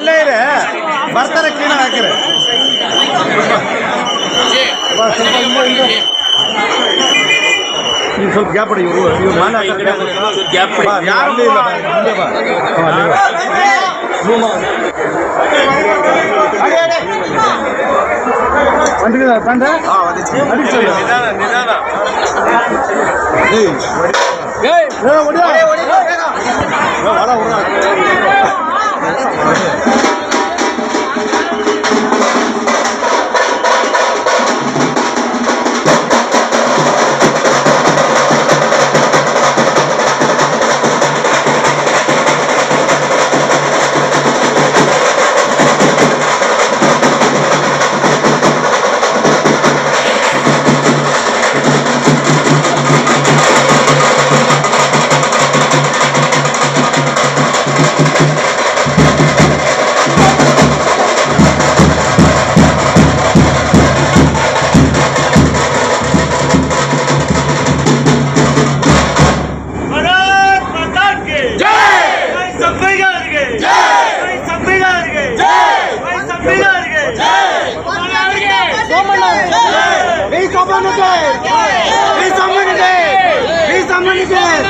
ಇಲ್ಲೇ ಇದೆ ಬರ್ತಾರೆ ಕ್ಲೀನ್ ಹಾಕಿರಿ ಬಾ, ಸ್ವಲ್ಪ ಹಿಂದೆ, ಹಿಂದೆ. ನೀನ್ ಸ್ವಲ್ಪ ಗ್ಯಾಪ್ ಕೊಡಿ ಇವ್ರು ಇವ್ರು ಮಾನ ಗ್ಯಾಪ್ ಬಾ, ಯಾರು ಅಲ್ಲಿ ಇಲ್ಲ, ಬಾ, ಮುಂದೆ ಬಾ. ಹಾ, ಅಲ್ಲಿ ಬಾ. ರೂಮ. ಬಂದ್ರಿ ಬಂದ ಅಡಿ ಸರ್. ಏಯ್, ಏ, ಹೊಡಿಯೋ. भी सोमनाथ जय भी सोमनाथ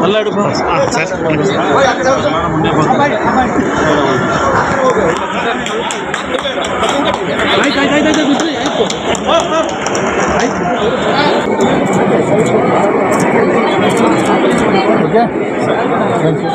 మళ్ళీ అడుగు సార్ ఓకే థ్యాంక్ యూ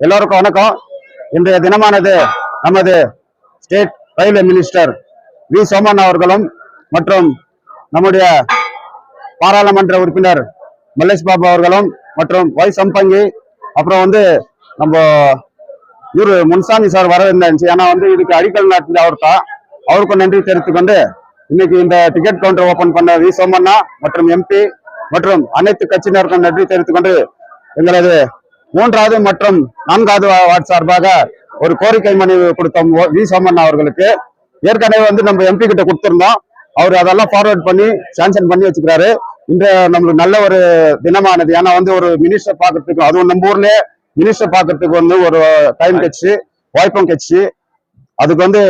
எல்லோருக்கும் வணக்கம். இன்றைய தினமானது நமது state railway minister V. Soman அவர்களும் மற்றும் நம்முடைய பாராளுமன்ற உறுப்பினர் மல்லேஷ் பாபு அவர்களும் மற்றும் ஒய் சம்பங்கி அப்புறம் வந்து நம்ம இவரு முன்சாமி சார் வர இருந்துச்சு. ஏன்னா வந்து இதுக்கு அடிக்கல் நாட்டின அவர் தான். அவருக்கும் நன்றி தெரிவித்துக் கொண்டு இன்னைக்கு இந்த டிக்கெட் கவுண்டர் ஓபன் பண்ண வி. சோமண்ணா மற்றும் எம்பி மற்றும் அனைத்து கட்சியினருக்கும் நன்றி தெரிவித்துக் கொண்டு எங்களது மூன்றாவது மற்றும் நான்காவது வார்டு சார்பாக ஒரு கோரிக்கை மனைவி கொடுத்தோம். வி. சோமண்ணா அவர்களுக்கு. ஏற்கனவே வந்து நம்ம எம்பி கிட்ட கொடுத்துருந்தோம். அவர் அதெல்லாம் ஃபார்வர்ட் பண்ணி சாங்ஷன் பண்ணி வச்சுக்கிறாரு. இந்த நம்மளுக்கு நல்ல ஒரு தினமானது. ஏன்னா வந்து ஒரு மினிஸ்டர் பாக்குறதுக்கு அதுவும் நம்ம ஊர்லயே மினிஸ்டர் பாக்குறதுக்கு வந்து ஒரு டைம் கட்சி வாய்ப்பும் கட்சி அதுக்கு வந்து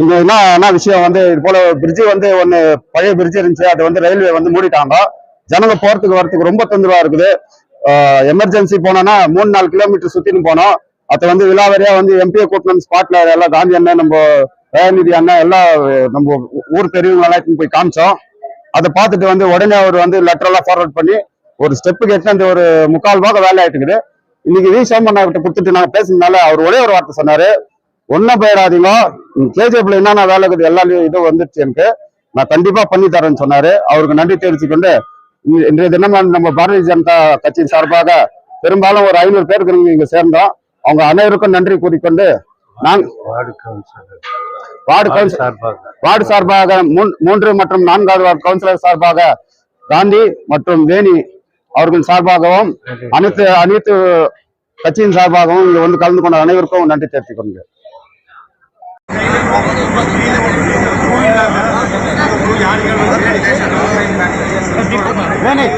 இங்க என்ன என்ன விஷயம் வந்து இது போல பிரிட்ஜ் வந்து ஒன்னு பழைய பிரிட்ஜ் இருந்துச்சு. அது வந்து ரயில்வே வந்து மூடிட்டாங்க. ஜனங்க போறதுக்கு வரத்துக்கு ரொம்ப தொந்தரவா இருக்குது. எமர்ஜென்சி போனோம்னா மூணு நாலு கிலோமீட்டர் சுத்தின்னு போனோம். அதை வந்து விழாவரியா வந்து எம்பிஏ கூட்டணும் ஸ்பாட்ல எல்லாம் காந்தி அண்ணன் நம்ம தயாநிதி அண்ணன் எல்லாம் நம்ம ஊர் பெரியவங்க எல்லாம் போய் காமிச்சோம். அதை பார்த்துட்டு வந்து உடனே அவர் வந்து லெட்டரெல்லாம் ஃபார்வர்ட் பண்ணி ஒரு ஸ்டெப்புக்கு கேட்டு அந்த ஒரு முக்கால் பாக வேலை ஆயிட்டுக்குது. இன்னைக்கு வி சோமண்ணா கிட்ட கொடுத்துட்டு நாங்க பேசுனதுனால அவர் ஒரே ஒரு வார்த்தை சொன்னாரு. ஒன்னும் போயிடாதீங்க. கேஜிஎஃப்ல என்னென்ன வேலை இருக்குது எல்லா இது வந்துருச்சு எனக்கு. நான் கண்டிப்பா பண்ணி தரேன்னு சொன்னாரு. அவருக்கு நன்றி தெரிவிச்சுக்கொண்டு இன்றைய தினம் நம்ம பாரதிய ஜனதா கட்சியின் சார்பாக பெரும்பாலும் ஒரு ஐநூறு பேருக்கு இங்க சேர்ந்தோம். அவங்க அனைவருக்கும் நன்றி கூறிக்கொண்டு நான் வார்டு சார்பாக. வார்டு சார்பாக மூன்- மூன்று மற்றும் நான்காவது வார்டு கவுன்சிலர் சார்பாக காந்தி மற்றும் வேணி அவர்கள் சார்பாகவும் அனைத்து அனைத்து கட்சியின் சார்பாகவும் இங்கு வந்து கலந்து கொண்ட அனைவருக்கும் நன்றி தெரிவித்துக் கொள்கிறேன். नहीं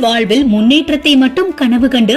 வாழ்வில் முன்னேற்றத்தை மட்டும் கனவு கண்டு